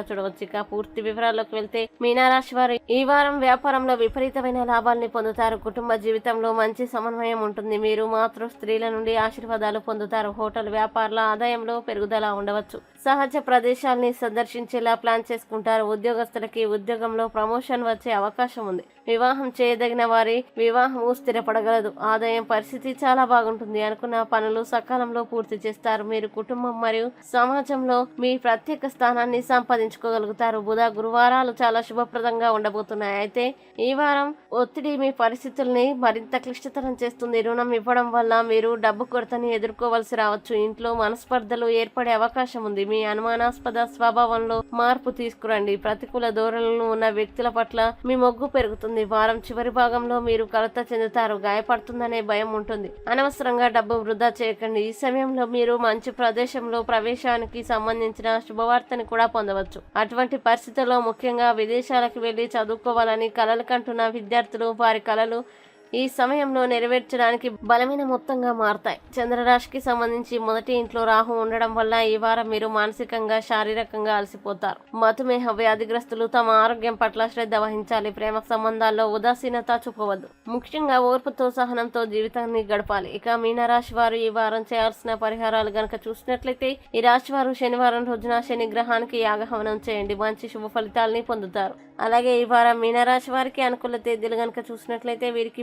చూడవచ్చు ఇక పూర్తి వివరాల్లోకి వెళ్తే మీనారాశి వారు ఈ వారం వ్యాపారంలో విపరీతమైన లాభాల్ని పొందుతారు. కుటుంబ జీవితంలో మంచి సమన్వయం ఉంటుంది. మీరు మాతృ స్త్రీల నుండి ఆశీర్వాదాలు పొందుతారు. హోటల్ వ్యాపారాల ఆదాయంలో పెరుగుదల ఉండవచ్చు. సహజ ప్రదేశాల్ని సందర్శించేలా ప్లాన్ చేసుకుంటారు. ఉద్యోగస్తులకి ఉద్యోగంలో ప్రమోషన్ వచ్చే అవకాశం ఉంది. వివాహం చేయదగిన వారి వివాహము స్థిరపడగలదు. ఆదాయం పరిస్థితి చాలా బాగుంటుంది అనుకున్న పనులు సకాలంలో పూర్తి చేస్తారు. మీరు కుటుంబం మరియు సమాజంలో మీ ప్రత్యేక స్థానాన్ని సంపాదించుకోగలుగుతారు. బుధ గురువారాలు చాలా శుభప్రదంగా ఉండబోతున్నాయి. అయితే ఈ వారం ఒత్తిడి మీ పరిస్థితుల్ని మరింత క్లిష్టతరం చేస్తుంది. రుణం ఇవ్వడం వల్ల మీరు డబ్బు కొరతని ఎదుర్కోవలసి రావచ్చు. ఇంట్లో మనస్పర్ధలు ఏర్పడే అవకాశం ఉంది. మీ అనుమానాస్పద స్వభావంలో మార్పు తీసుకురండి. ప్రతికూల ధోరణులను ఉన్న వ్యక్తుల పట్ల మీ మొగ్గు పెరుగుతుంది. వారం చివరి భాగంలో మీరు కలత చెందుతారు. గాయపడుతుందనే భయం ఉంటుంది. అనవసరంగా డబ్బు వృధా చేయకండి. ఈ సమయంలో మీరు మంచి ప్రదేశంలో ప్రవేశానికి సంబంధించిన శుభవార్తని కూడా పొందవచ్చు. అటువంటి పరిస్థితుల్లో ముఖ్యంగా విదేశాలకు వెళ్ళి చదువుకోవాలని కలలు కంటున్న విద్యార్థులు వారి కళలు ఈ సమయంలో నెరవేర్చడానికి బలమైన మొత్తంగా మారతాయి. చంద్రరాశికి సంబంధించి మొదటి ఇంట్లో రాహు ఉండడం వల్ల ఈ వారం మీరు మానసికంగా శారీరకంగా అలసిపోతారు. మధుమేహ వ్యాధిగ్రస్తులు తమ ఆరోగ్యం పట్ల శ్రద్ధ వహించాలి. ప్రేమ సంబంధాల్లో ఉదాసీనత చూపవద్దు. ముఖ్యంగా ఓర్పుతో సహనంతో జీవితాన్ని గడపాలి. ఇక మీనరాశి వారు ఈ వారం చేయాల్సిన పరిహారాలు గనక చూసినట్లయితే ఈ రాశి వారు శనివారం రోజున శని గ్రహానికి యాగహవనం చేయండి. మంచి శుభ ఫలితాలని పొందుతారు. అలాగే ఈ వారం మీనరాశి వారికి అనుకూల తేదీలు గనక చూసినట్లయితే వీరికి